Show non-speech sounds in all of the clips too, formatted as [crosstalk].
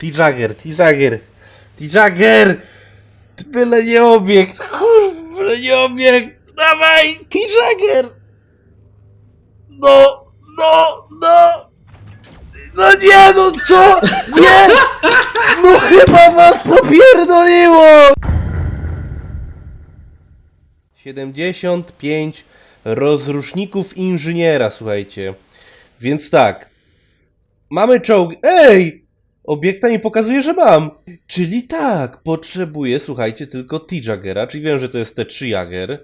T-Jagger, T-Jagger, T-Jagger! Byle nie obiekt, kurwa, byle nie obiekt! Dawaj, T-Jagger! No, no, no! No nie, no co? Nie! No chyba was popierdoliło! 75 rozruszników inżyniera, słuchajcie. Więc tak. Mamy czołg. Ej! Obiekta mi pokazuje, że mam. Czyli tak, potrzebuję, słuchajcie, tylko T-Jaggera, czyli wiem, że to jest T3 Jagger.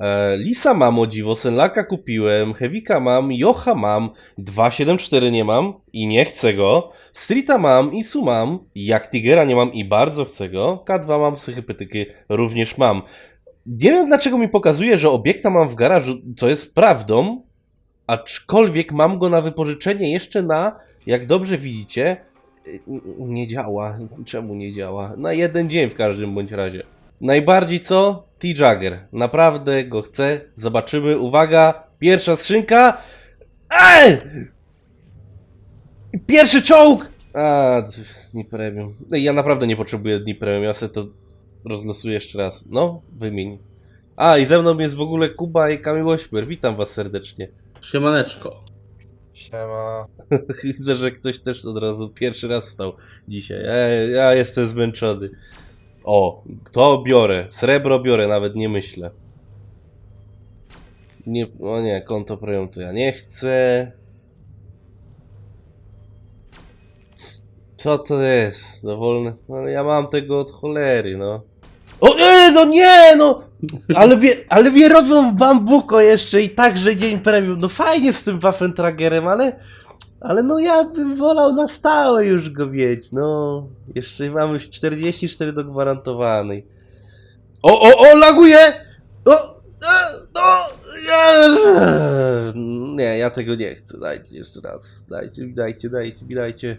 E, Lisa mam o dziwo, Senlaka kupiłem, Hewika mam, Jocha mam, 274 nie mam i nie chcę go, Streeta mam, Isu mam, jak Tigera nie mam i bardzo chcę go, K2 mam, Psychypetyky również mam. Nie wiem dlaczego mi pokazuje, że obiekta mam w garażu, co jest prawdą, aczkolwiek mam go na wypożyczenie jeszcze na, jak dobrze widzicie, nie działa. Czemu nie działa? Na jeden dzień w każdym bądź razie. Najbardziej co? T-Jagger. Naprawdę go chcę. Zobaczymy. Uwaga! Pierwsza skrzynka. Ej! Pierwszy czołg! A, dni premium. Ja naprawdę nie potrzebuję dni premium. Ja sobie to rozlosuję jeszcze raz. No, wymień. A, i ze mną jest w ogóle Kuba i Kamil Ośmier. Witam was serdecznie. Siemaneczko. Siema. [laughs] Widzę, że ktoś też od razu pierwszy raz stał dzisiaj. Ja jestem zmęczony. O, to biorę. Srebro biorę, nawet nie myślę. Nie, o nie, konto premium to ja nie chcę. Co to jest? Dowolne. No, ja mam tego od cholery, no. O nie, no nie, no! Ale wie, ale mnie robią w bambuko jeszcze i także dzień premium. No fajnie z tym Waffentragerem, ale... Ale no ja bym wolał na stałe już go mieć, no. Jeszcze mamy 44 do gwarantowanej. O, o, o, laguje! O, e, no, ja, nie, ja tego nie chcę, dajcie jeszcze raz. Dajcie mi, dajcie, dajcie dajcie.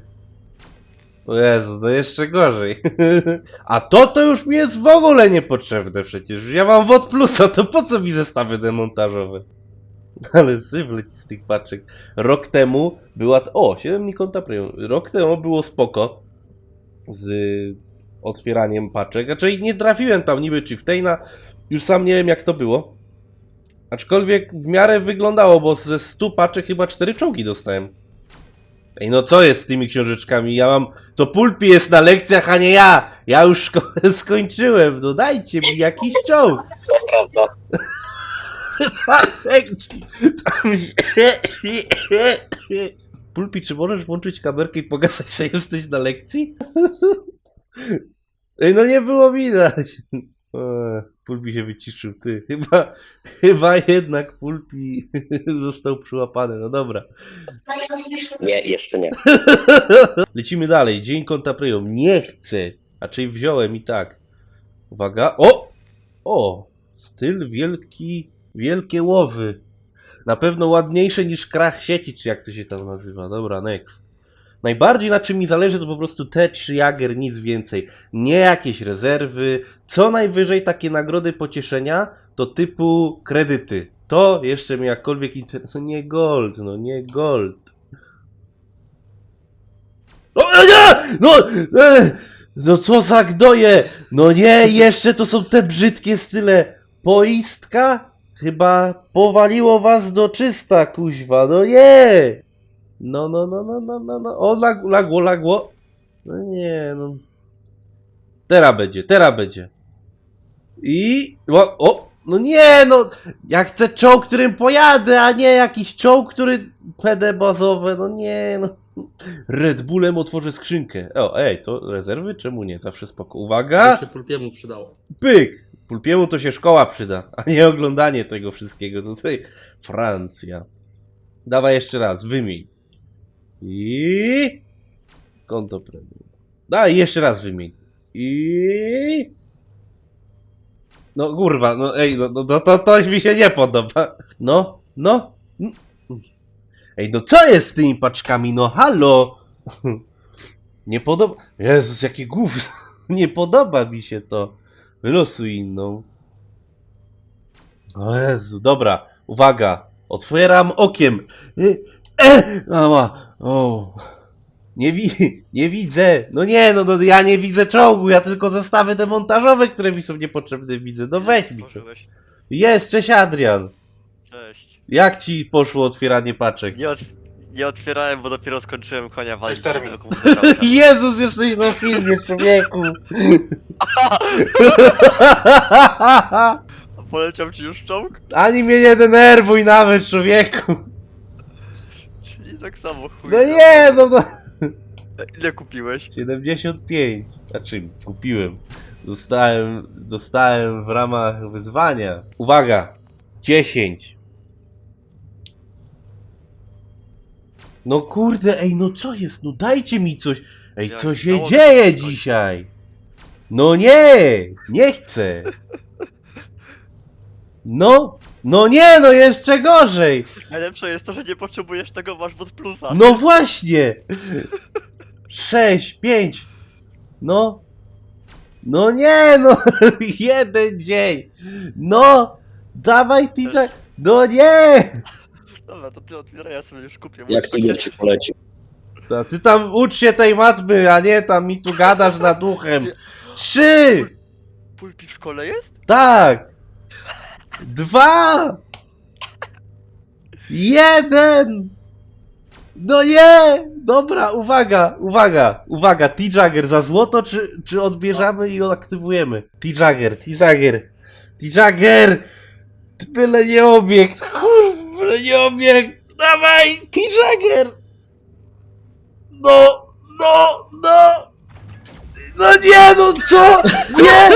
O Jezu, no jeszcze gorzej. [laughs] A to to już mi jest w ogóle niepotrzebne przecież. Ja mam WOD plusa, to po co mi zestawy demontażowe? [laughs] Ale syf z tych paczek. Rok temu była... O, 7 dni konta premium. Rok temu było spoko. Z otwieraniem paczek. Raczej nie trafiłem tam niby Chieftaina. Już sam nie wiem jak to było. Aczkolwiek w miarę wyglądało, bo ze 100 paczek chyba 4 czołgi dostałem. Ej, no co jest z tymi książeczkami? Ja mam... To Pulpi jest na lekcjach, a nie ja! Ja już [laughs] szkołę skończyłem. No dajcie mi jakiś czołg. [laughs] To prawda. [coughs] Pulpi, czy możesz włączyć kamerkę i pokazać, że jesteś na lekcji? [laughs] Ej, no nie było widać. Eee, Pulpi się wyciszył, ty. [laughs] Chyba, chyba jednak Pulpi [laughs] został przyłapany. No dobra. Nie, jeszcze nie. [laughs] Lecimy dalej. Dzień konta premium. Nie chcę. A czyli wziąłem i tak. Uwaga. O! O! Styl wielki, wielkie łowy. Na pewno ładniejsze niż krach sieci, czy jak to się tam nazywa. Dobra, next. Najbardziej na czym mi zależy to po prostu te trzy Jager, nic więcej. Nie jakieś rezerwy. Co najwyżej takie nagrody pocieszenia to typu kredyty. To jeszcze mnie jakkolwiek interesuje. No nie gold, no nie gold. O, nie! No! E, no co za gnoje! No nie, jeszcze to są te brzydkie style. Poistka? Chyba powaliło was do czysta, kuźwa, no nie! No, no, no, no, no, no, no. O, lag, lagło, lagło. No nie, no. Teraz będzie, teraz będzie. I... O, o, no nie, no. Ja chcę czołg, którym pojadę, a nie jakiś czołg, który... PD bazowe, no nie, no. Red Bullem otworzę skrzynkę. O, ej, to rezerwy? Czemu nie? Zawsze spoko. To Uwaga! się Pulpiemu przydało. Pyk! Pulpiemu to się szkoła przyda, a nie oglądanie tego wszystkiego. Tutaj Francja. Dawaj jeszcze raz, wymień. I... Konto premium. Daj, jeszcze raz wymień. I... No kurwa, no ej, no, no, no to, to mi się nie podoba. No, no. Ej, no co jest z tymi paczkami? No halo! [laughs] Nie podoba... Jezus, jakie gówno. [laughs] Nie podoba mi się to. Wylosuj inną. O Jezu, dobra. Uwaga. Otwieram okiem. E, ała. O. Nie, wi nie widzę. No nie, no, no ja nie widzę czołgu, ja tylko zestawy demontażowe, które mi są niepotrzebne widzę. No weź mi to. Otworzyłeś. Jest, cześć Adrian. Cześć. Jak ci poszło otwieranie paczek? Nie, otw nie otwierałem, bo dopiero skończyłem konia walić Cześć, Termin. [laughs] Jezus, jesteś na filmie, człowieku. [laughs] Poleciał ci już czołg? Ani mnie nie denerwuj nawet, człowieku. Tak samo chuj. No nie, no to... Ile kupiłeś? 75. Znaczy, kupiłem. Dostałem, dostałem w ramach wyzwania. Uwaga! 10. No kurde, ej, no co jest? No dajcie mi coś. Ej, Jak co się założę dzieje coś. dzisiaj? No nie! Nie chcę! [laughs] No! No nie, no jeszcze gorzej! Najlepsze jest to, że nie potrzebujesz tego, masz wod plusa. No właśnie! Sześć, pięć. No. No nie, no. [laughs] Jeden dzień. No. Dawaj, teacher. No nie. Dobra, to ty otwieraj, ja sobie już kupię. Jak tygiel ci polecił. To ty tam ucz się tej matmy, a nie tam mi tu gadasz nad duchem. Trzy. Pulpi w szkole jest? Tak. Dwa. Jeden. No nie! Dobra, uwaga, uwaga, uwaga, T-Jagger za złoto, czy, czy odbierzamy i aktywujemy? T-Jagger, T-Jagger, T-Jagger! Byle nie obiekt, kurwa, byle nie obiekt! Dawaj, T-Jagger! No, no, no! No nie, no co? Nie!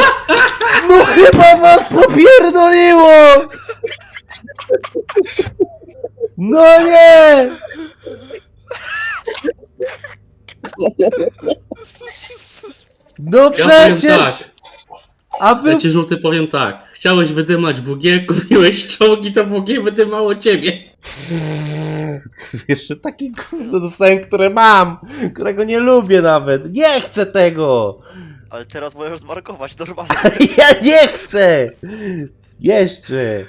No chyba was popierdoliło! No nie! No Ja powiem przecież! tak, Aby... ja ci żółty powiem tak. Chciałeś wydymać WG, kupiłeś czołgi, to WG wydymało ciebie. Jeszcze takie gówno dostałem, które mam, którego nie lubię nawet. Nie chcę tego! Ale teraz możesz zmarkować normalnie. [laughs] Ja nie chcę! Jeszcze!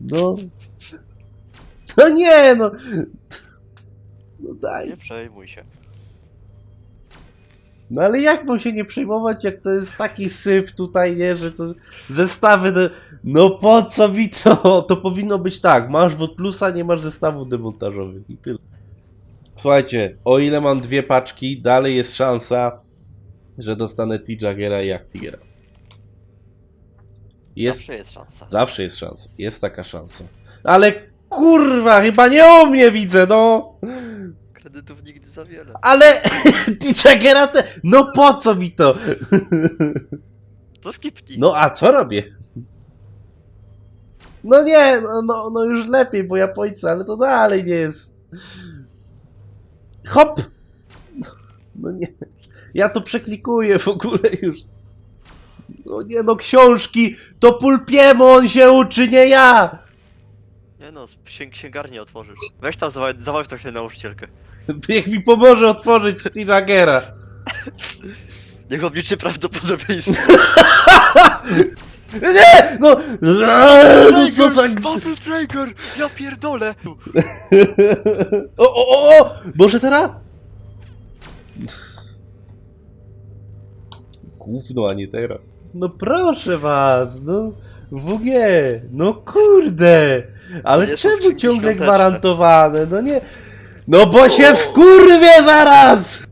No. No nie, no. No daj. Nie przejmuj się. No ale jak mam się nie przejmować, jak to jest taki syf tutaj, nie, że to zestawy, de... no po co mi to? To powinno być tak, masz wod plusa, nie masz zestawów demontażowych i tyle. Słuchajcie, o ile mam dwie paczki, dalej jest szansa, że dostanę T-Jaggera i Actigera. Jest, Zawsze jest szansa. zawsze jest szansa, jest taka szansa. Ale kurwa, chyba nie o mnie widzę, no! Kredytów nigdy za wiele. Ale [laughs] T-Jaggera te... No po co mi to? To skipnij. No a co robię? No nie, no, no, no już lepiej, bo Japońcy, ale to dalej nie jest. Hop! No nie. Ja to przeklikuję w ogóle już. No nie no, książki, to Pulpiemo, on się uczy, nie ja! Nie no, księg księgarnię otworzysz. Weź tam zawa- zaważ to się nauczycielkę. [laughs] Niech mi pomoże otworzyć T-Jaggera. [laughs] Niech obliczy prawdopodobieństwo. [laughs] Nie! No! No co za... Waffle Traeger! Ja pierdolę! O, o, o, o! Może teraz? Gówno, a nie teraz. No proszę was, no WG, no kurde! Ale czemu ciągle świąteczne. gwarantowane? No nie... No bo się wkurwie zaraz! [laughs]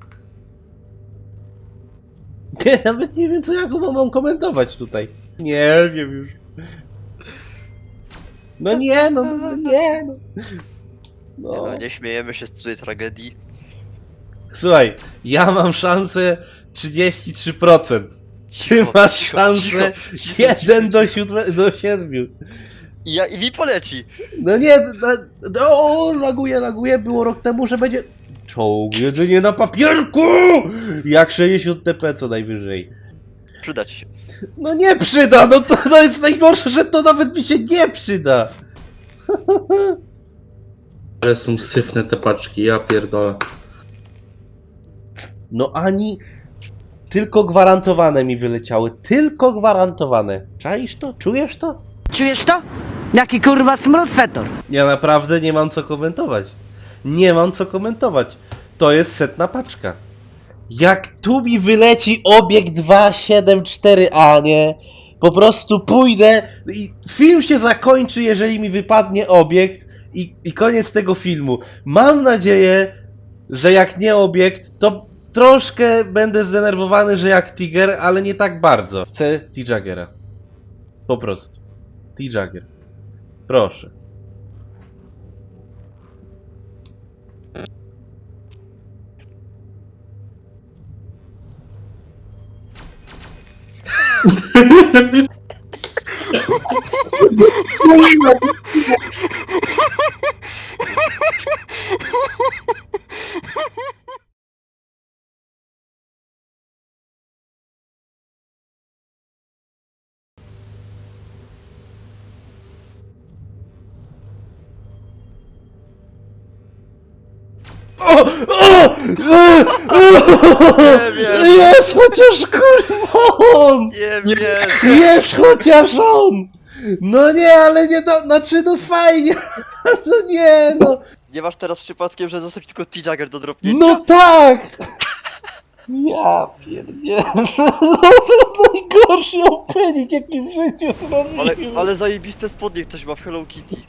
Nie, nawet nie wiem co ja go mam komentować tutaj. Nie wiem już. No nie, no, no, no nie, no. Nie no, nie śmiejemy się z cudzej tragedii. Słuchaj, ja mam szansę 33%. Ty Cicho, masz cicho, szansę cicho, cicho, 1 cicho, do, cicho. 7, do 7. I, ja, I mi poleci! No nie, no, no, o, laguje, laguje, było rok temu, że będzie... Czołg, jedzenie na papierku! Jak 60 TP co najwyżej. Przyda ci się. No nie przyda, no to, to jest najgorsze, że to nawet mi się nie przyda. [laughs] Ale są syfne te paczki, ja pierdolę. No ani... Tylko gwarantowane mi wyleciały, tylko gwarantowane. Czaisz to? Czujesz to? Czujesz to? Jaki kurwa smród fetor. Ja naprawdę nie mam co komentować. Nie mam co komentować. to jest setna paczka. Jak tu mi wyleci obiekt 274A, nie? Po prostu pójdę i film się zakończy, jeżeli mi wypadnie obiekt i, i koniec tego filmu. Mam nadzieję, że jak nie obiekt, to troszkę będę zdenerwowany, że jak Tiger, ale nie tak bardzo. Chcę T-Jaggera. Po prostu. T-Jagger. Proszę. [laughs] Nie wiem. Jest chociaż kurwa on! Nie wiem. Jest chociaż on! No nie, ale nie, no, znaczy no fajnie, [laughs] no nie, no, Nie masz teraz przypadkiem, że został ci tylko T-Jagger do dropnięcia? no tak! Ja pierdzielę, [laughs] no najgorszy opening jaki w życiu Ale, zrobiłem. ale zajebiste spodnie ktoś ma w Hello Kitty. [laughs]